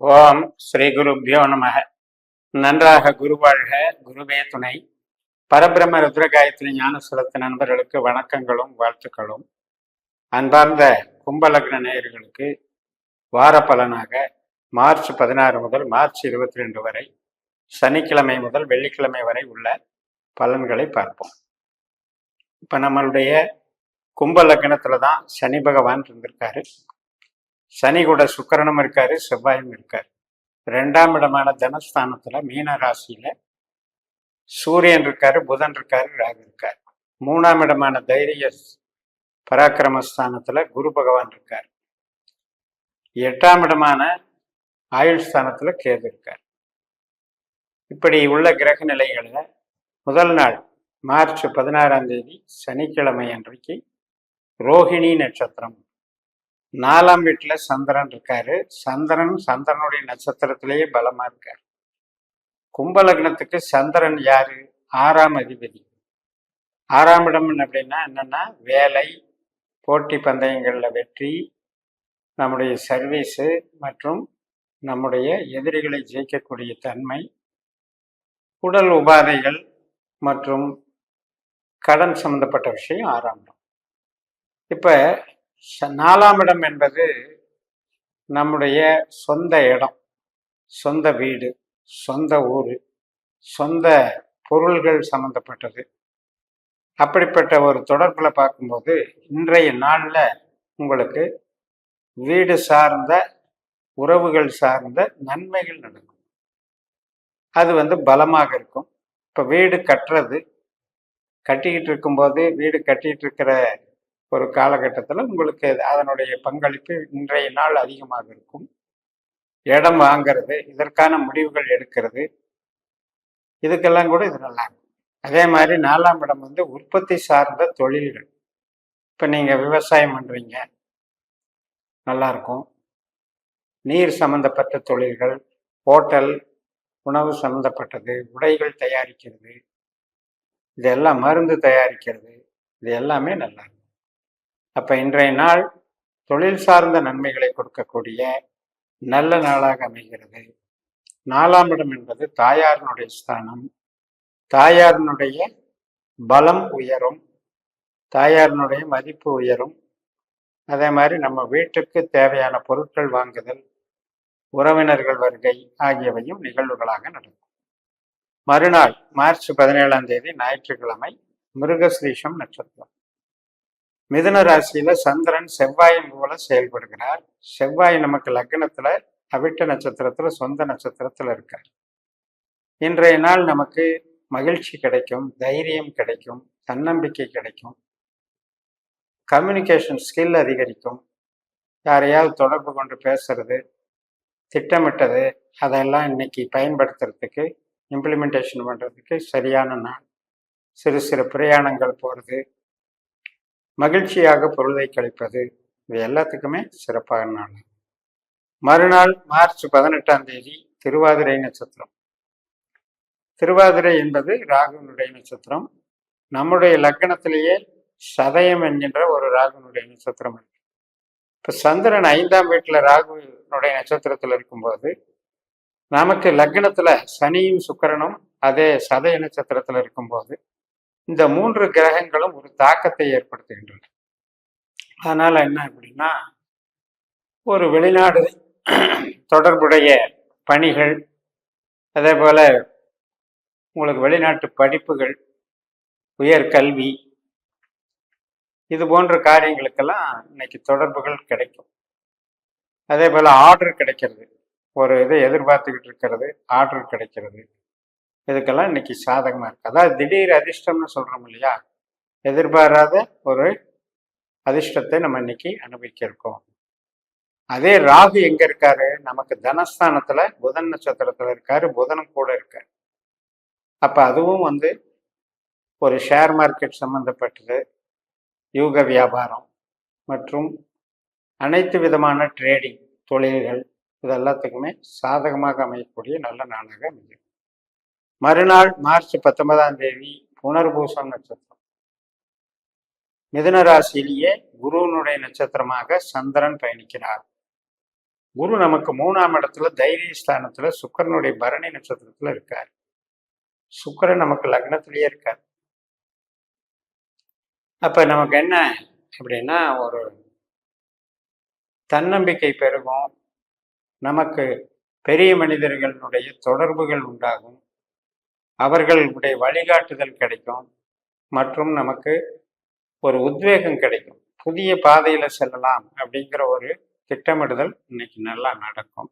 ஓம் ஸ்ரீ குருபியோ நம நன்றாக குரு வாழ்க குருவே துணை. பரபிரம்ம ருத்ரகாயத்ரி ஞான ஞானசுரத்து நண்பர்களுக்கு வணக்கங்களும் வாழ்த்துக்களும். அன்பார்ந்த கும்பலக்ன நேயர்களுக்கு வார பலனாக மார்ச் பதினாறு முதல் மார்ச் இருபத்தி ரெண்டு வரை சனிக்கிழமை முதல் வெள்ளிக்கிழமை வரை உள்ள பலன்களை பார்ப்போம். இப்போ நம்மளுடைய கும்ப லக்னத்தில் தான் சனி பகவான் இருந்திருக்காரு. சனி கூட சுக்கரனும் இருக்காரு செவ்வாயும் இருக்காரு. ரெண்டாம் இடமான தனஸ்தானத்துல மீன ராசியில சூரியன் இருக்காரு புதன் இருக்காரு ராகு இருக்காரு. மூணாம் இடமான தைரிய பராக்கிரமஸ்தானத்துல குரு பகவான் இருக்கார். எட்டாம் இடமான ஆயுள் ஸ்தானத்துல கேது இருக்கார். இப்படி உள்ள கிரக நிலைகளில் முதல் நாள் மார்ச் பதினாறாம் தேதி சனிக்கிழமை அன்றைக்கு ரோஹிணி நட்சத்திரம். நாலாம் வீட்டில் சந்திரன் இருக்காரு. சந்திரன் சந்திரனுடைய நட்சத்திரத்திலேயே பலமா இருக்கார். கும்ப லக்னத்துக்கு சந்திரன் யாரு? ஆறாம் அதிபதி. ஆறாம் இடம் அப்படின்னா என்னன்னா வேலை போட்டி பந்தயங்களில் வெற்றி நம்முடைய சர்வீஸு மற்றும் நம்முடைய எதிரிகளை ஜெயிக்கக்கூடிய தன்மை உடல் உபாதைகள் மற்றும் கடன் சம்பந்தப்பட்ட விஷயம் ஆறாம் இடம். நாலாம் இடம் என்பது நம்முடைய சொந்த இடம் சொந்த வீடு சொந்த ஊர் சொந்த பொருள்கள் சம்பந்தப்பட்டது. அப்படிப்பட்ட ஒரு தொடர்பில் பார்க்கும்போது இன்றைய நாளில் உங்களுக்கு வீடு சார்ந்த உறவுகள் சார்ந்த நன்மைகள் நடக்கும். அது வந்து பலமாக இருக்கும். இப்போ வீடு கட்டுறது கட்டிக்கிட்டு இருக்கும்போது வீடு கட்டிகிட்டு இருக்கிற ஒரு காலகட்டத்தில் உங்களுக்கு அதனுடைய பங்களிப்பு இன்றைய நாள் அதிகமாக இருக்கும். இடம் வாங்கிறது இதற்கான முடிவுகள் எடுக்கிறது. இதுக்கெல்லாம் கூட இது நல்லா இருக்கும். அதே மாதிரி நாலாம் இடம் வந்து உற்பத்தி சார்ந்த தொழில்கள். இப்போ நீங்கள் விவசாயம் பண்ணுறீங்க நல்லா இருக்கும். நீர் சம்மந்தப்பட்ட தொழில்கள் ஹோட்டல் உணவு சம்மந்தப்பட்டது உடைகள் தயாரிக்கிறது. இதெல்லாம் மருந்து தயாரிக்கிறது. இது எல்லாமே நல்லா இருக்கும். அப்போ இன்றைய நாள் தொழில் சார்ந்த நன்மைகளை கொடுக்கக்கூடிய நல்ல நாளாக அமைகிறது. நாலாம் இடம் என்பது தாயாரினுடைய ஸ்தானம். தாயாரினுடைய பலம் உயரும். தாயாரினுடைய மதிப்பு உயரும். அதே மாதிரி நம்ம வீட்டுக்கு தேவையான பொருட்கள் வாங்குதல் உறவினர்கள் வருகை ஆகியவையும் நிகழ்வுகளாக நடக்கும். மறுநாள் மார்ச் பதினேழாம் தேதி ஞாயிற்றுக்கிழமை மிருகஸ்ரீஷம் நட்சத்திரம். மிதுன ராசியில சந்திரன் செவ்வாயின் போல செயல்படுகிறார். செவ்வாய் நமக்கு லக்னத்துல அவிட்ட நட்சத்திரத்துல சொந்த நட்சத்திரத்துல இருக்கார். இன்றைய நாள் நமக்கு மகிழ்ச்சி கிடைக்கும் தைரியம் கிடைக்கும் தன்னம்பிக்கை கிடைக்கும். கம்யூனிகேஷன் ஸ்கில் அதிகரிக்கும். யாரையாவது தொடர்பு கொண்டு பேசுறது திட்டமிட்டது அதெல்லாம் இன்னைக்கு பயன்படுத்துறதுக்கு இம்ப்ளிமெண்டேஷன் பண்ணுறதுக்கு சரியான நாள். சிறு சிறு பிரயாணங்கள் போகிறது மகிழ்ச்சியாக பொருளை கழிப்பது இது எல்லாத்துக்குமே சிறப்பான நாள். மறுநாள் மார்ச் பதினெட்டாம் தேதி திருவாதிரை நட்சத்திரம். திருவாதிரை என்பது ராகுனுடைய நட்சத்திரம். நம்முடைய லக்னத்திலேயே சதயம் என்கின்ற ஒரு ராகுனுடைய நட்சத்திரம் இருக்கு. இப்போ சந்திரன் ஐந்தாம் வீட்டில் ராகுனுடைய நட்சத்திரத்தில் இருக்கும்போது நமக்கு லக்னத்தில் சனியும் சுக்கரனும் அதே சதய நட்சத்திரத்தில் இருக்கும்போது இந்த மூன்று கிரகங்களும் ஒரு தாக்கத்தை ஏற்படுத்துகின்றன. அதனால என்ன அப்படின்னா ஒரு வெளிநாடு தொடர்புடைய பணிகள் அதே போல உங்களுக்கு வெளிநாட்டு படிப்புகள் உயர்கல்வி இது போன்ற காரியங்களுக்கெல்லாம் இன்னைக்கு தொடர்புகள் கிடைக்கும். அதே போல ஆர்டர் கிடைக்கிறது. ஒரு இதை எதிர்பார்த்துக்கிட்டு இருக்கிறது ஆர்டர் கிடைக்கிறது. இதுக்கெல்லாம் இன்னைக்கு சாதகமாக இருக்குது அதாவது திடீர் அதிர்ஷ்டம்னு சொல்கிறோம் இல்லையா? எதிர்பாராத ஒரு அதிர்ஷ்டத்தை நம்ம இன்னைக்கு அனுபவிக்க இருக்கோம் அதே ராகு எங்க இருக்காரு? நமக்கு தனஸ்தானத்துல புதன் நட்சத்திரத்துல இருக்காரு. புதனும் கூட இருக்காரு. அப்ப அதுவும் வந்து ஒரு ஷேர் மார்க்கெட் சம்பந்தப்பட்டது. யூக வியாபாரம் மற்றும் அனைத்து விதமான ட்ரேடிங் தொழில்கள் இது எல்லாத்துக்குமே சாதகமாக அமையக்கூடிய நல்ல நாளாக அமையும். மறுநாள் மார்ச் பத்தொன்பதாம் தேதி புனர்பூசம் நட்சத்திரம். மிதுன ராசியிலேயே குருவனுடைய நட்சத்திரமாக சந்திரன் பயணிக்கிறார். குரு நமக்கு மூணாம் இடத்துல தைரிய ஸ்தானத்துல சுக்கரனுடைய பரணி நட்சத்திரத்துல இருக்கார். சுக்கரன் நமக்கு லக்னத்திலேயே இருக்கார். அப்ப நமக்கு என்ன அப்படின்னா ஒரு தன்னம்பிக்கை பெருகும். நமக்கு பெரிய மனிதர்களுடைய தொடர்புகள் உண்டாகும். அவர்களுடைய வழிகாட்டுதல் கிடைக்கும். மற்றும் நமக்கு ஒரு உத்வேகம் கிடைக்கும். புதிய பாதையில செல்லலாம் அப்படிங்கிற ஒரு திட்டமிடுதல் இன்னைக்கு நல்லா நடக்கும்.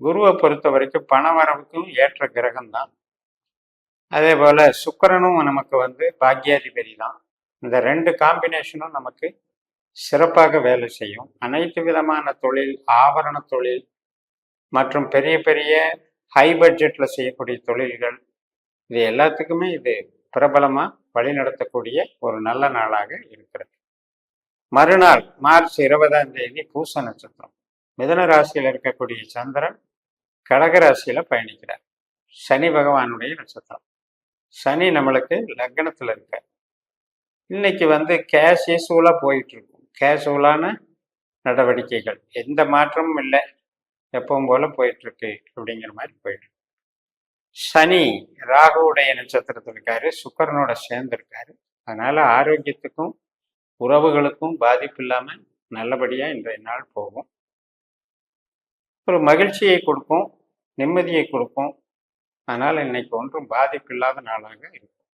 குருவை பொறுத்த வரைக்கும் பண வரவுக்கும் ஏற்ற கிரகம் தான் அதே போல சுக்கரனும் நமக்கு வந்து பாக்யாதிபதி தான். இந்த ரெண்டு காம்பினேஷனும் நமக்கு சிறப்பாக வேலை செய்யும். அனைத்து விதமான தொழில் ஆவரண தொழில் மற்றும் பெரிய பெரிய ஹை பட்ஜெட்ல செய்யக்கூடிய தொழில்கள் இது எல்லாத்துக்குமே இது பிரபலமா வழிநடத்தக்கூடிய ஒரு நல்ல நாளாக இருக்கிறது. மறுநாள் மார்ச் இருபதாம் தேதி பூச நட்சத்திரம். மிதன ராசியில் இருக்கக்கூடிய சந்திரன் கடக ராசியில பயணிக்கிறார். சனி பகவானுடைய நட்சத்திரம். சனி நம்மளுக்கு லக்னத்துல இருக்க இன்னைக்கு வந்து கேஷுவலா போயிட்டு இருக்கும். கேஷுவலான நடவடிக்கைகள். எந்த மாற்றமும் இல்லை. எப்பவும் போல போயிட்டு இருக்கு அப்படிங்கிற மாதிரி போயிட்டு சனி ராகுவுடைய நட்சத்திரத்தில் இருக்காரு சுக்கரனோட சேர்ந்து இருக்காரு. அதனால ஆரோக்கியத்துக்கும் உறவுகளுக்கும் பாதிப்பு இல்லாம நல்லபடியா இன்றைய நாள் போகும். ஒரு மகிழ்ச்சியை கொடுக்கும் நிம்மதியை கொடுக்கும். அதனால இன்னைக்கு ஒன்றும் பாதிப்பு இல்லாத நாளாக இருக்கும்.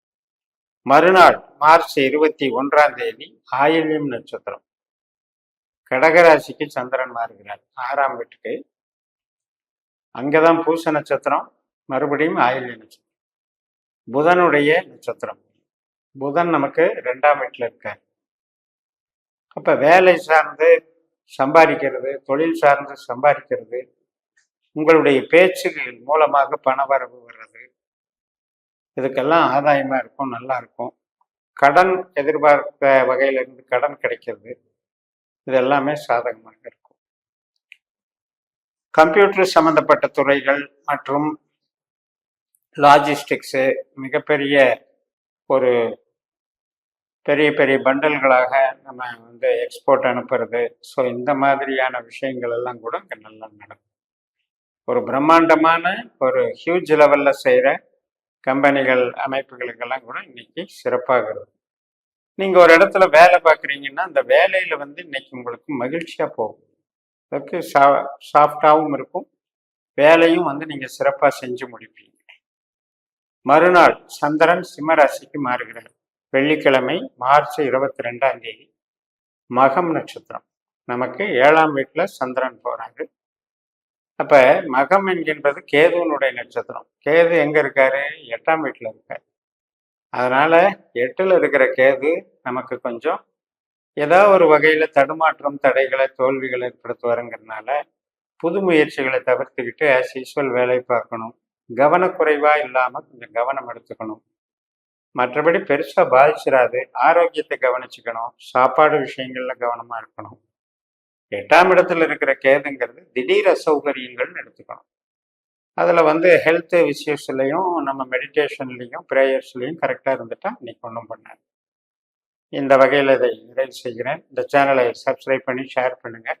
மறுநாள் மார்ச் இருபத்தி ஒன்றாம் தேதி ஆயில்யம் நட்சத்திரம். கடகராசிக்கு சந்திரன் மாறுகிறார் ஆறாம் வீட்டுக்கு. அங்கதான் பூச நட்சத்திரம். மறுபடியும் ஆயுள்ய நட்சத்திரம் புதனுடைய நட்சத்திரம். புதன் நமக்கு ரெண்டாம் வீட்டில் இருக்கார். அப்போ வேலை சார்ந்து சம்பாதிக்கிறது தொழில் சார்ந்து சம்பாதிக்கிறது உங்களுடைய பேச்சுகள் மூலமாக பண வரவு வர்றது இதுக்கெல்லாம் ஆதாயமாக இருக்கும் நல்லா இருக்கும். கடன் எதிர்பார்த்த வகையிலிருந்து கடன் கிடைக்கிறது. இது எல்லாமே சாதகமாக இருக்கும். கம்ப்யூட்டர் சம்பந்தப்பட்ட துறைகள் மற்றும் லாஜிஸ்டிக்ஸு மிகப்பெரிய ஒரு பெரிய பெரிய பண்டல்களாக நம்ம வந்து எக்ஸ்போர்ட் அனுப்புறது. ஸோ இந்த மாதிரியான விஷயங்கள் எல்லாம் கூட இங்கே நல்லா நடக்கும். ஒரு பிரம்மாண்டமான ஒரு ஹியூஜ் லெவலில் செய்கிற கம்பெனிகள் அமைப்புகளுக்கெல்லாம் கூட இன்னைக்கு சிறப்பாக இருக்கும். நீங்கள் ஒரு இடத்துல வேலை பார்க்குறீங்கன்னா அந்த வேலையில் வந்து இன்னைக்கு உங்களுக்கு மகிழ்ச்சியாக போகும். அதுக்கு சா சாஃப்டாகவும் இருக்கும். வேலையும் வந்து நீங்கள் சிறப்பாக செஞ்சு முடிப்பீங்க. மறுநாள் சந்திரன் சிம்மராசிக்கு மாறுகிறார். வெள்ளிக்கிழமை மார்ச் இருபத்தி ரெண்டாம் தேதி. மகம் நட்சத்திரம். நமக்கு ஏழாம் வீட்டில் சந்திரன் போறாரு. அப்ப மகம் என்கின்றது கேதுவனுடைய நட்சத்திரம். கேது எங்க இருக்காரு? எட்டாம் வீட்டில் இருக்கார். அதனால எட்டில் இருக்கிற கேது நமக்கு கொஞ்சம் ஏதோ ஒரு வகையில் தடுமாற்றம் தடைகளை தோல்விகளை ஏற்படுத்துவாருங்கிறதுனால புது முயற்சிகளை தவிர்த்துக்கிட்டு ஆஸ் யூஸ்வல் வேலை பார்க்கணும். கவனக்குறைவாக இல்லாமல் கொஞ்சம் கவனம் எடுத்துக்கணும். மற்றபடி பெருசாக பாதிச்சிடாது ஆரோக்கியத்தை கவனிச்சுக்கணும். சாப்பாடு விஷயங்களில் கவனமாக இருக்கணும். எட்டாம் இடத்துல இருக்கிற கேதுங்கிறது திடீர் அசௌகரியங்கள்னு எடுத்துக்கணும். அதில் வந்து ஹெல்த் விஷயஸ்லையும் நம்ம மெடிடேஷன்லேயும் ப்ரேயர்ஸ்லையும் கரெக்டாக இருந்துட்டால் இன்னைக்கு ஒன்றும் பண்ணாது. இந்த வகையில் இதை நிறைவு செய்கிறேன். இந்த சேனலை சப்ஸ்கிரைப் பண்ணி ஷேர் பண்ணுங்கள்